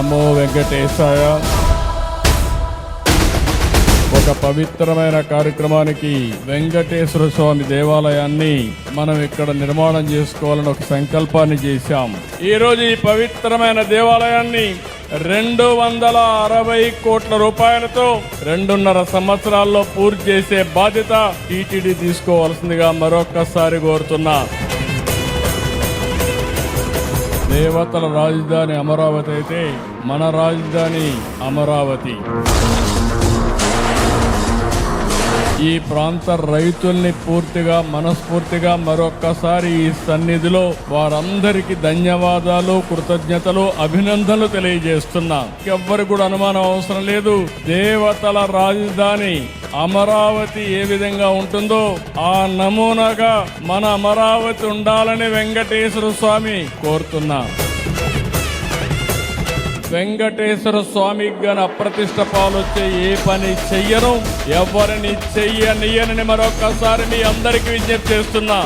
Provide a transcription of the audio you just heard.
నమో వెంకటేశాయ. ఒక పవిత్రమైన కార్యక్రమానికి వెంకటేశ్వర స్వామి దేవాలయాన్ని మనం ఇక్కడ నిర్మాణం చేసుకోవాలని ఒక సంకల్పాన్ని చేశాం. ఈరోజు ఈ పవిత్రమైన దేవాలయాన్ని రెండు వందల అరవై కోట్ల రూపాయలతో రెండున్నర సంవత్సరాల్లో పూర్తి చేసే బాధ్యత టీటీడీ తీసుకోవాల్సిందిగా మరొక్కసారి కోరుతున్నా. దేవతల రాజధాని అమరావతి అయితే మన రాజధాని అమరావతి. ఈ ప్రాంత రైతుల్ని పూర్తిగా మనస్ఫూర్తిగా మరొక్కసారి ఈ సన్నిధిలో వారందరికీ ధన్యవాదాలు కృతజ్ఞతలు అభినందనలు తెలియజేస్తున్నా. ఎవ్వరు కూడా అనుమానం అవసరం లేదు. దేవతల రాజధాని అమరావతి ఏ విధంగా ఉంటుందో ఆ నమూనాగా మన అమరావతి ఉండాలని వెంకటేశ్వర స్వామి కోరుతున్నాను వెంకటేశ్వర స్వామికి గాని అప్రతిష్ట పాలొచ్చే ఏ పని చెయ్యను? ఎవరిని చెయ్యనియనని మరొకసారి మీ అందరికీ విజ్ఞప్తి చేస్తున్నా.